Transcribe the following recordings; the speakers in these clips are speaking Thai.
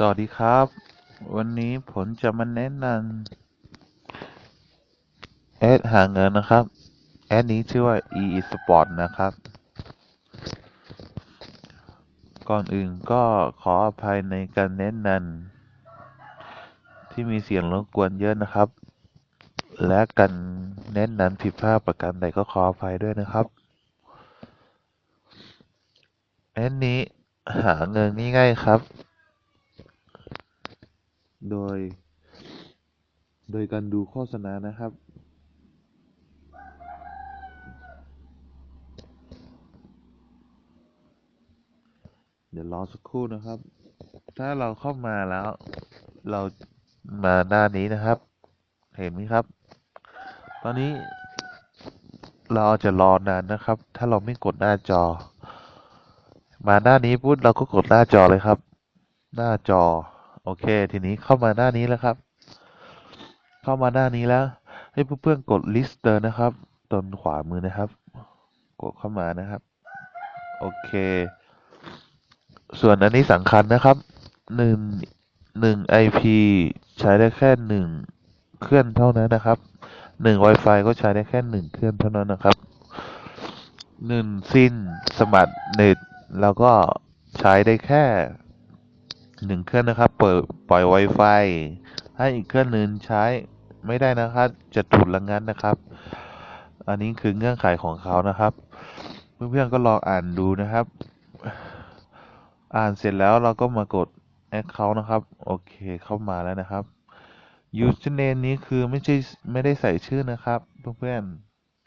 สวัสดีครับ วันนี้ผมจะมาแนะนำแอดหาเงินนะครับ แอดนี้ชื่อว่า e sport นะครับ ก่อนอื่นก็ขออภัยในการแนะนำที่มีเสียงรบกวนเยอะนะครับ และการแนะนำผิดพลาดประการใดก็ขออภัยด้วยนะครับ แอดนี้หาเงินง่ายๆครับ โดย โดยการดูโฆษณานะครับเดี๋ยวรอสักครู่นะครับ ถ้าเราเข้ามาแล้ว เรามาหน้านี้นะครับ เห็นไหมครับ ตอนนี้เราจะรอนานนะครับ ถ้าเราไม่กดหน้าจอ มาหน้านี้ปุ๊บเราก็กดหน้าจอเลยครับ หน้าจอ โอเค ทีนี้เข้ามาหน้านี้แล้วครับ เข้ามาหน้านี้แล้ว ให้เพื่อนๆกด lister นะครับตรงขวามือนะครับ กดเข้ามานะครับ โอเค ส่วนอันนี้สำคัญนะครับหนึ่งหนึ่ง IP ใช้ได้แค่หนึ่งเครื่องเท่านั้นนะครับหนึ่ง Wi-Fi ก็ใช้ได้แค่หนึ่งเครื่องเท่านั้นนะครับหนึ่งสิ้นสมัครเน็ตแล้วก็ใช้ได้แค่ หนึ่งเครื่องนะครับเปิดปล่อย Wi-Fi ให้อีกเครื่องหนึ่งใช้ไม่ได้นะครับ จะถูกระงัดนะครับ อันนี้คือเงื่อนไขของเขานะครับ เพื่อนๆก็ลองอ่านดูนะครับ อ่านเสร็จแล้วเราก็มากด Account นะครับ โอเคเข้ามาแล้วนะครับ Username นี้คือไม่ใช่ไม่ได้ใส่ชื่อนะครับเพื่อน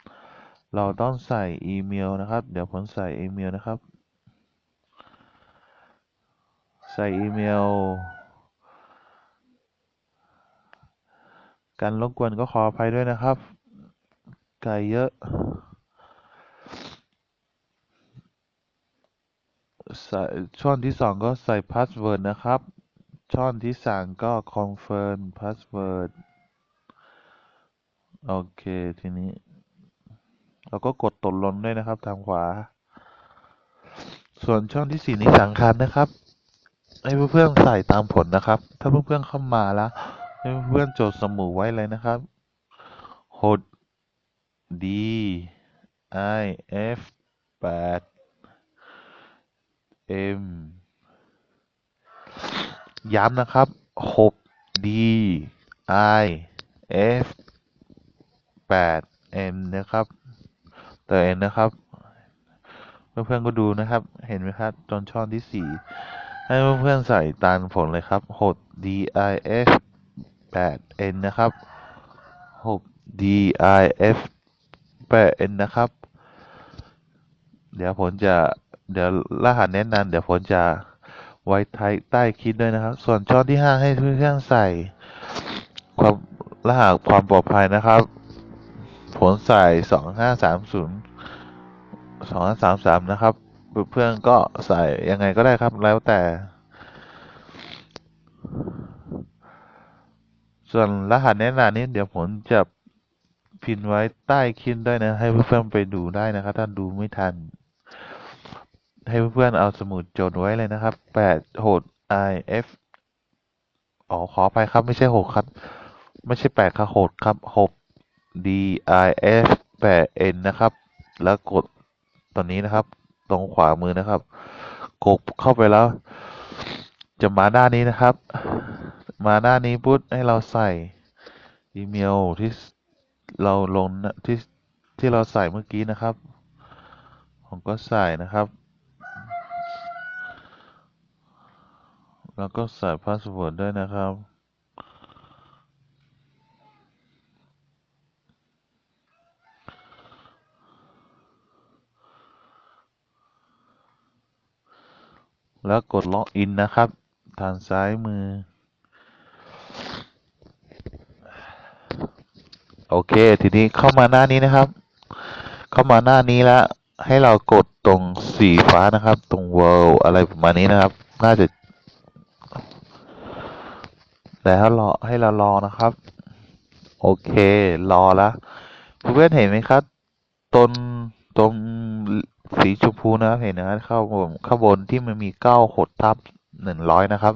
ๆเราต้องใส่อีเมลนะครับ เดี๋ยวผมใส่อีเมลนะครับ ใส่อีเมล การรบกวนก็ขออภัยด้วยนะครับ ไก่เยอะ ใส่ช่องที่สองก็ใส่พาสเวิร์ดนะครับ ช่องที่สามก็คอนเฟิร์มพาสเวิร์ดโอเค ทีนี้ เราก็กดตกลงด้วยนะครับทางขวา ส่วนช่องที่สี่นี้สำคัญนะครับ ให้เพื่อนๆใส่ตามผลนะครับ ถ้าเพื่อนๆเข้ามาแล้วให้เพื่อนๆจดสมุดไว้เลยนะครับ หด D I F แปด M ย้ำนะครับ หก D I F แปด M นะครับตัว N นะครับ เพื่อนๆก็ดูนะครับ เห็นไหมครับ ตอนช่องที่สี่ ให้เพื่อนๆใส่ตามผลเลยครับหก D I F แปด N นะครับหก D I F แปด N นะครับ เดี๋ยวผมจะ เดี๋ยวรหัสแนะนำเดี๋ยวผมจะไว้ท้ายใต้คลิปด้วยนะครับ ส่วนช่องที่ห้าให้เพื่อนๆใส่ ความรหัสความปลอดภัยนะครับผมใส่สองห้าสามศูนย์สองห้าสามสามนะครับ เพื่อนก็ใส่ยังไงก็ได้ครับแล้วแต่ ส่วนรหัสแนะนำนี้เดี๋ยวผมจะพิมพ์ไว้ใต้คลิปด้วยนะ ให้เพื่อนๆไปดูได้นะครับถ้าดูไม่ทัน ให้เพื่อนๆเอาสมุดจดไว้เลยนะครับแปดโหด I F อ๋อขอไปครับไม่ใช่หกครับ ไม่ใช่แปดครับหดครับหก D I F แปด N นะครับ แล้วกดตอนนี้นะครับ ตรงขวามือนะครับ กดเข้าไปแล้ว จะมาหน้านี้นะครับ มาหน้านี้ปุ๊บให้เราใส่อีเมลที่เราลงที่ที่เราใส่เมื่อกี้นะครับ ผมก็ใส่นะครับ แล้วก็ใส่พาสเวิร์ดด้วยนะครับ แล้วกดล็อกอินนะครับ ทางซ้ายมือ โอเค ทีนี้เข้ามาหน้านี้นะครับ เข้ามาหน้านี้แล้ว ให้เรากดตรงสีฟ้านะครับ ตรง world อะไรประมาณนี้นะครับ น่าจะ แล้วรอให้เรารอนะครับ โอเค รอแล้วเพื่อนๆเห็นไหมครับตรงตรง สีชมพูนะครับเห็นนะครับข้างบนข้างบนที่มันมีเก้าหดทับหนึ่งร้อยนะครับ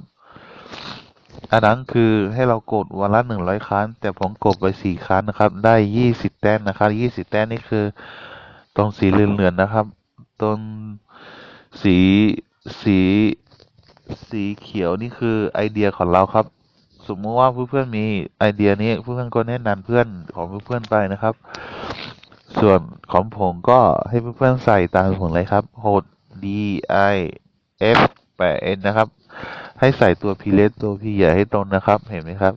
อันนั้นคือให้เรากดวันละหนึ่งร้อยครั้ง แต่ผมกดไปสี่ครั้งนะครับ ได้ยี่สิบแต้มนะครับยี่สิบแต้มนี่คือ ตรงสีเหลืองๆนะครับ ตรงสีสีสีเขียวนี่คือไอเดียของเราครับ สมมติว่าเพื่อนๆมีไอเดียนี้เพื่อนๆก็แนะนำเพื่อนของเพื่อนๆไปนะครับ ส่วนของผมก็ให้เพื่อนๆใส่ตามผมเลยครับโหด D I F แปด N นะครับ ให้ใส่ตัวพีเล็กตัวพีใหญ่ให้ตรงนะครับ เห็นไหมครับ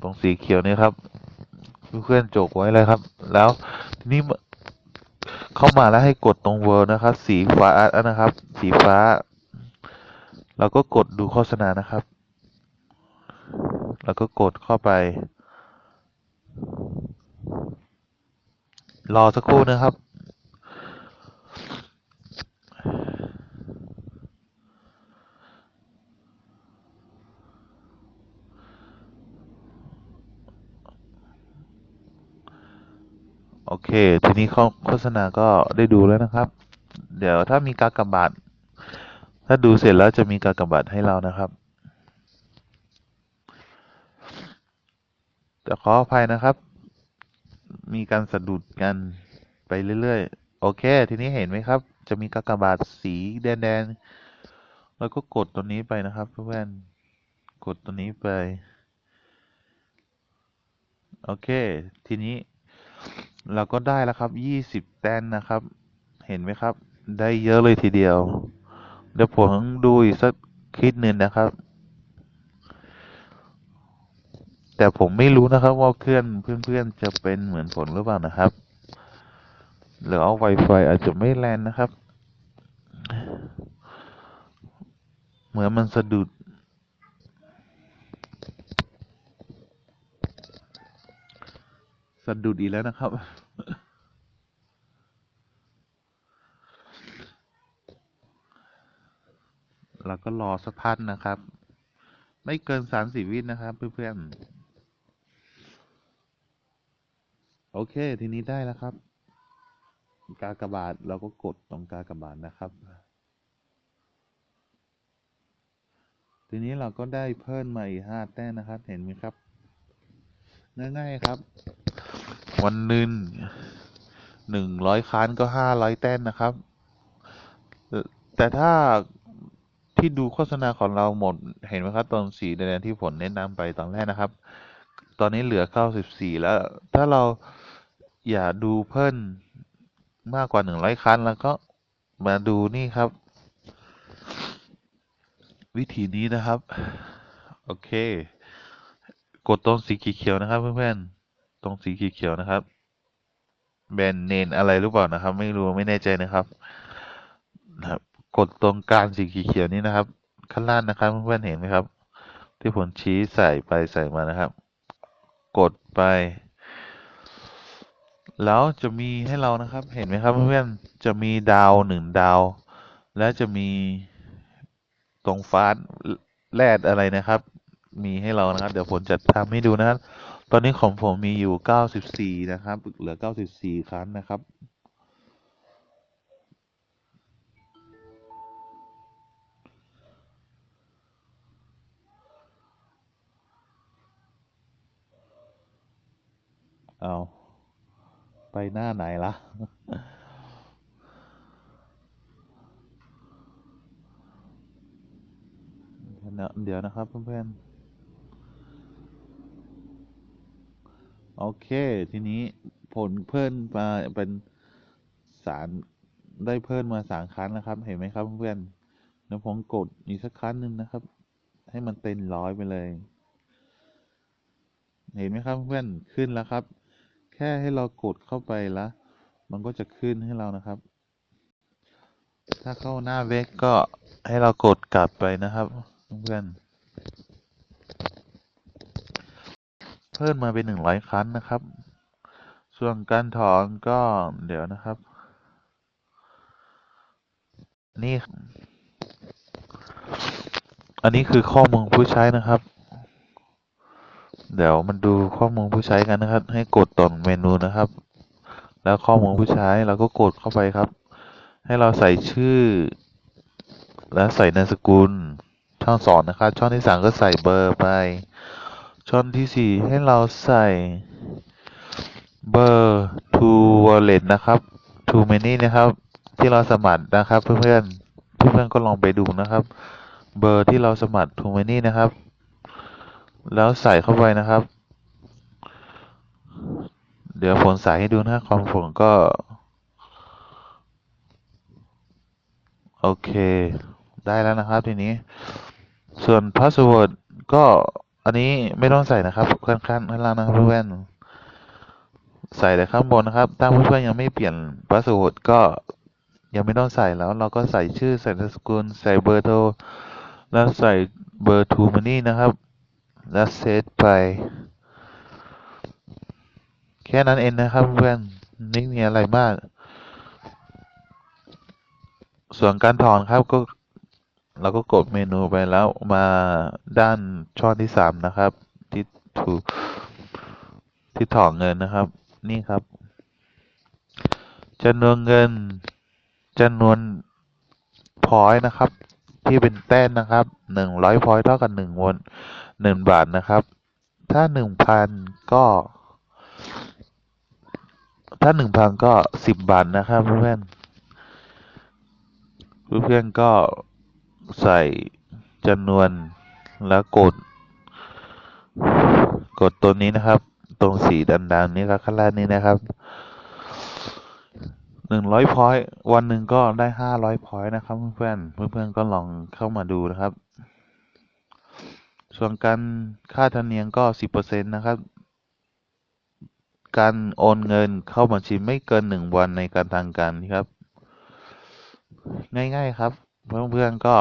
ตรงสีเขียวนี่ครับ เพื่อนๆจกไว้เลยครับ แล้วทีนี้เข้ามาแล้วให้กดตรงเวอร์นะครับ สีฟ้านะครับ สีฟ้า เราก็กดดูโฆษณานะครับ แล้วก็กดเข้าไป รอสักครู่นะครับ โอเค ทีนี้ข้อโฆษณาก็ได้ดูแล้วนะครับ เดี๋ยวถ้ามีการกบาทถ้าดูเสร็จแล้วจะมีการกบาทให้เรานะครับแต่ขออภัยนะครับ มีการสะดุดกันไปเรื่อยๆ โอเค ทีนี้เห็นไหมครับ จะมีกากบาทสีแดงๆ แล้วก็กดตัวนี้ไปนะครับเพื่อนกดตัวนี้ไป โอเค ทีนี้เราก็ได้แล้วครับยี่สิบแต้มนะครับ เห็นไหมครับ ได้เยอะเลยทีเดียว เดี๋ยวผมดูอีกสักคลิปหนึ่งนะครับ แต่ผมไม่รู้นะครับว่าเพื่อนเพื่อนๆจะเป็นเหมือนผมหรือเปล่านะครับ หรือเอา Wi-Fi อาจจะไม่แรงนะครับ เหมือนมันสะดุด สะดุดอีกแล้วนะครับเราก็รอสักพักนะครับ ไม่เกินสามสิบวินะครับเพื่อนๆ โอเค ทีนี้ได้แล้วครับ กากบาทเราก็กดตรงกากบาทนะครับ ทีนี้เราก็ได้เพิ่มมาอีกห้าแต้มนะครับ เห็นไหมครับ ง่ายๆครับ วันหนึ่งหนึ่งร้อยครั้งก็ห้าร้อยแต้มนะครับ แต่ถ้าที่ดูโฆษณาของเราหมด เห็นไหมครับ ตอนสีแดงที่ผมแนะนำไปตอนแรกนะครับ ตอนนี้เหลือเก้าสิบสี่แล้ว ถ้าเรา อย่าดูเพิ่มมากกว่าหนึ่งร้อยครั้ง แล้วก็มาดูนี่ครับ วิธีนี้นะครับ โอเค กดตรงสีเขียวนะครับ เพื่อนๆตรงสีเขียวนะครับแบรนด์เนมอะไรหรือเปล่านะครับ ไม่รู้ไม่แน่ใจนะครับนะครับ กดตรงกลางสีเขียวนี้นะครับข้างล่างนะครับเพื่อนๆเห็นไหมครับ ที่ผมชี้ใส่ไปใส่มานะครับ กดไป แล้วจะมีให้เรานะครับ เห็นไหมครับเพื่อนๆจะมีดาวหนึ่งดาว และจะมีตรงฟ้าแรดอะไรนะครับ มีให้เรานะครับ เดี๋ยวผมจะทำให้ดูนะครับ ตอนนี้ของผมมีอยู่เก้าสิบสี่นะครับ เหลือเก้าสิบสี่ครั้งนะครับเอา ไปหน้าไหนล่ะเดี๋ยวเดี๋ยวนะครับเพื่อนๆ โอเค ทีนี้ผลเพิ่มมาเป็นสารได้เพิ่มมาสามครั้งนะครับ เห็นไหมครับเพื่อนๆเดี๋ยวผมกดอีกสักครั้งหนึ่งนะครับ ให้มันเต็มร้อยไปเลย เห็นไหมครับเพื่อนๆขึ้นแล้วครับ แค่ให้เรากดเข้าไปแล้วมันก็จะขึ้นให้เรานะครับ ถ้าเข้าหน้าเว็บก็ให้เรากดกลับไปนะครับเพื่อนเพิ่มมาเป็นหนึ่งร้อยครั้งนะครับ ส่วนการถอนก็เดี๋ยวนะครับ นี่ อันนี้คือข้อมูลผู้ใช้นะครับ เดี๋ยวมันดูข้อมูลผู้ใช้กันนะครับ ให้กดตรงเมนูนะครับ แล้วข้อมูลผู้ใช้เราก็กดเข้าไปครับ ให้เราใส่ชื่อ และใส่นามสกุล ช่องสองนะครับ ช่องที่สามก็ใส่เบอร์ไป ช่องที่สี่ให้เราใส่เบอร์ to wallet นะครับ to many นะครับ ที่เราสมัครนะครับ เพื่อนๆเพื่อนๆก็ลองไปดูนะครับ เบอร์ที่เราสมัคร to many นะครับ แล้วใส่เข้าไปนะครับ เดี๋ยวผลใส่ให้ดูนะความผลก็ โอเค ได้แล้วนะครับทีนี้ ส่วน password ก็อันนี้ไม่ต้องใส่นะครับข้างข้างข้างล่างนะครับเพื่อนใส่แต่ข้างบนนะครับถ้าเพื่อนๆยังไม่เปลี่ยน password ก็ยังไม่ต้องใส่แล้วเราก็ใส่ชื่อใส่นามสกุล ใส่เบอร์โทรแล้วใส่เบอร์ to money นะครับ แล้วเซตไป แค่นั้นเองนะครับเพื่อนไม่มีอะไรมาก ส่วนการถอนครับก็เราก็กดเมนูไปแล้วมาด้านช่องที่สามนะครับ ที่ถูกที่ถอนเงินนะครับ นี่ครับจำนวนเงินจำนวนพอยต์นะครับ ที่เป็นแต้มนะครับหนึ่งร้อยพอยต์เท่ากับหนึ่งวน หนึ่งบาทนะครับ ถ้าหนึ่งพันก็ ถ้าหนึ่งพันก็สิบบาทนะครับเพื่อนๆเพื่อนก็ใส่จำนวนแล้วกด กดตัวนี้นะครับ ตรงสีดำๆนี้ครับข้างล่างนี้นะครับหนึ่งร้อยพอยต์วันหนึ่งก็ได้ห้าร้อยพอยต์นะครับ เพื่อนๆเพื่อนก็ลองเข้ามาดูนะครับ ส่วนการค่าธรรมเนียมก็สิบเปอร์เซ็นต์นะครับ การโอนเงินเข้าบัญชีไม่เกินหนึ่งวันในการทางการครับ ง่ายๆครับ เพื่อนๆก็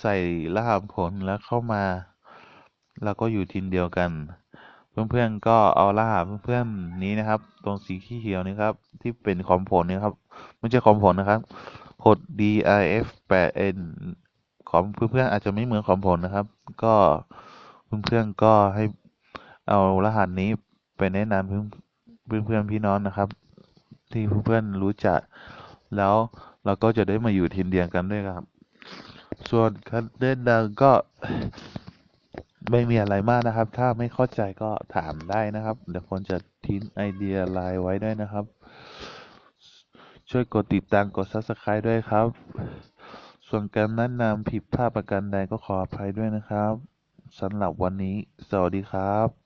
ใส่รหัสผลแล้วเข้ามา แล้วก็อยู่ทีมเดียวกัน เพื่อนๆก็เอารหัสเพื่อนๆนี้นะครับ ตรงสีเขียวนี้ครับ ที่เป็นของผลนี่ครับ ไม่ใช่ของผลนะครับกด DIF 8 N ของเพื่อนๆอาจจะไม่เหมือนของผลนะครับ ก็เพื่อนๆก็ให้เอารหัสนี้ไปแนะนำเพื่อนเพื่อนพี่น้องนะครับ ที่เพื่อนๆรู้จัก แล้วเราก็จะได้มาอยู่ทีมเดียวกันด้วยครับ ส่วนการเล่นดังก็ไม่มีอะไรมากนะครับ ถ้าไม่เข้าใจก็ถามได้นะครับ เดี๋ยวคนจะทิ้งไอเดียไลน์ไว้ด้วยนะครับ ช่วยกดติดตามกด subscribe ด้วยครับ ส่วนการแนะนำผิดพลาดประการใดก็ขออภัยด้วยนะครับสำหรับวันนี้ สวัสดีครับ